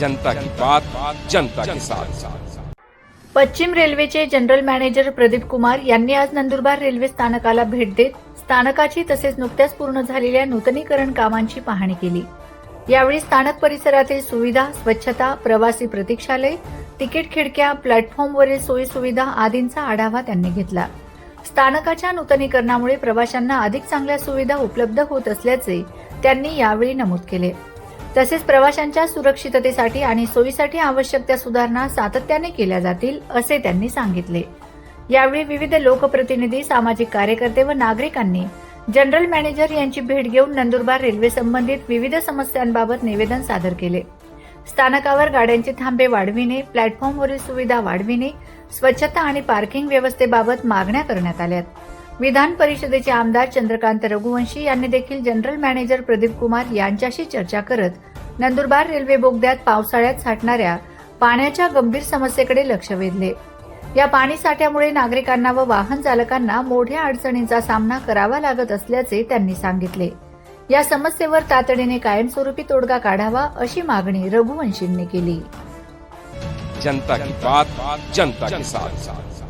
जनता की बात जनता के साथ। पश्चिम रेल्वेचे जनरल मॅनेजर प्रदीप कुमार यांनी आज नंदुरबार रेल्वे स्थानकाला भेट देत स्थानकाची तसेच नुकत्याच पूर्ण झालेल्या नूतनीकरण कामांची पाहणी केली. यावेळी स्थानक परिसरातील सुविधा स्वच्छता प्रवासी प्रतीक्षालय तिकीट खिडक्या प्लॅटफॉर्मवरील सोयी सुविधा आदींचा आढावा त्यांनी घेतला. स्थानकाच्या नूतनीकरणामुळे प्रवाशांना अधिक चांगल्या सुविधा उपलब्ध होत असल्याचे त्यांनी यावेळी नमूद केले. तसेच प्रवाशांच्या सुरक्षिततेसाठी आणि सोयीसाठी आवश्यक त्या सुधारणा सातत्याने केल्या जातील असे त्यांनी सांगितले. यावेळी विविध लोकप्रतिनिधी सामाजिक कार्यकर्ते व नागरिकांनी जनरल मॅनेजर यांची भेट घेऊन नंदुरबार रेल्वे संबंधित विविध समस्यांबाबत निवेदन सादर केले. स्थानकावर गाड्यांचे थांबे वाढविणे प्लॅटफॉर्मवरील सुविधा वाढविणे स्वच्छता आणि पार्किंग व्यवस्थेबाबत मागण्या करण्यात आल्यात. विधान परिषदेचे आमदार चंद्रकांत रघुवंशी यांनी देखील जनरल मॅनेजर प्रदीप कुमार यांच्याशी चर्चा करत नंदुरबार रेल्वे बोगद्यात पावसाळ्यात साठणाऱ्या पाण्याच्या गंभीर समस्येकडे लक्ष वेधले. या पाणी साठ्यामुळे नागरिकांना व वाहन चालकांना मोठ्या अडचणींचा सामना करावा लागत असल्याचे त्यांनी सांगितले. या समस्येवर तातडीने कायमस्वरूपी तोडगा काढावा अशी मागणी रघुवंशींनी केली. जनता की बात जनता के साथ.